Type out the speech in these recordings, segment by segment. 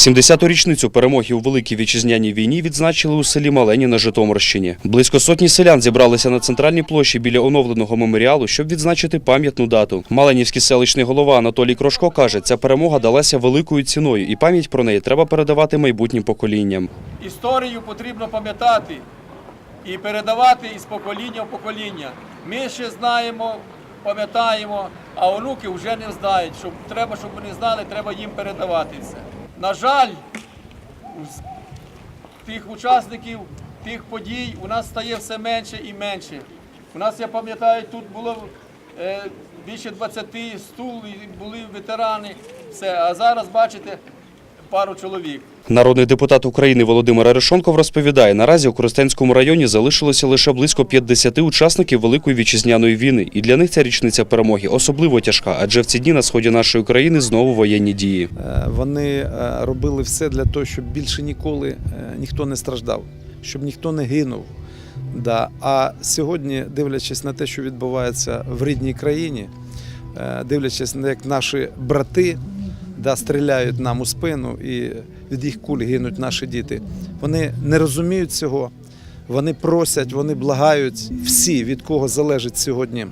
70-ту річницю перемоги у Великій Вітчизняній війні відзначили у селі Малені на Житомирщині. Близько сотні селян зібралися на центральній площі біля оновленого меморіалу, щоб відзначити пам'ятну дату. Маленівський селищний голова Анатолій Крошко каже, ця перемога далася великою ціною, і пам'ять про неї треба передавати майбутнім поколінням. Історію потрібно пам'ятати і передавати із покоління в покоління. Ми ще знаємо, пам'ятаємо, а онуки вже не знають. Щоб, треба, щоб вони знали, треба їм передавати це. На жаль, тих учасників, тих подій у нас стає все менше і менше. У нас, я пам'ятаю, тут було е, більше 20 стул, були ветерани, все. А зараз, бачите, пару чоловік. Народний депутат України Володимир Арешонков розповідає, наразі у Коростенському районі залишилося лише близько 50 учасників Великої вітчизняної війни, і для них ця річниця перемоги особливо тяжка, адже в ці дні на сході нашої країни знову воєнні дії. Е, Вони е, робили все для того, щоб більше ніколи е, ніхто не страждав, щоб ніхто не гинув. Да. А сьогодні, дивлячись на те, що відбувається в рідній країні, дивлячись на як наші брати да, стріляють нам у спину і від їх куль гинуть наші діти, вони не розуміють цього. Вони просять, вони благають всі, від кого залежить сьогодні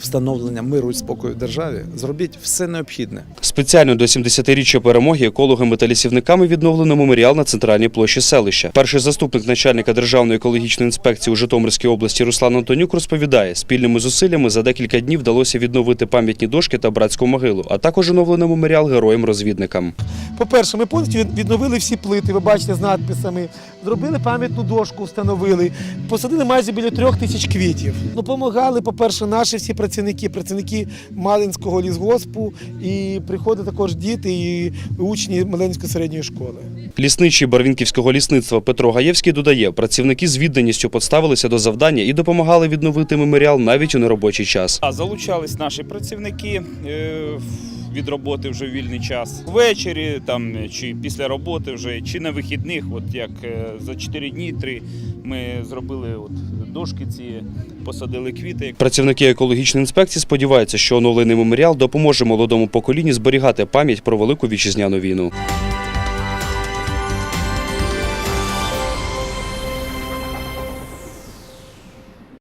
встановлення миру і спокою в державі, зробіть все необхідне. Спеціально до 70-річчя перемоги екологами та лісівниками відновлено меморіал на центральній площі селища. Перший заступник начальника Державної екологічної інспекції у Житомирській області Руслан Антонюк розповідає, спільними зусиллями за декілька днів вдалося відновити пам'ятні дошки та братську могилу, а також оновлено меморіал героям-розвідникам. По-перше, ми повністю відновили всі плити, ви бачите, з надписами. Зробили пам'ятну дошку, встановили, посадили майже біля трьох тисяч квітів. Ну, помагали, по-перше, наші всі працівники, працівники Малинського лісгоспу, і приходять також діти і учні Маленської середньої школи. Лісничий Барвінківського лісництва Петро Гаєвський додає, працівники з відданістю поставилися до завдання і допомагали відновити меморіал навіть у неробочий час. А залучались наші працівники е, від роботи вже в вільний час. Ввечері там чи після роботи вже, чи на вихідних, от як е, за 4 дні, 3 ми зробили от дошки ці, посадили квіти. Працівники екологічної інспекції сподіваються, що оновлений меморіал допоможе молодому поколінню зберігати пам'ять про велику вітчизняну війну.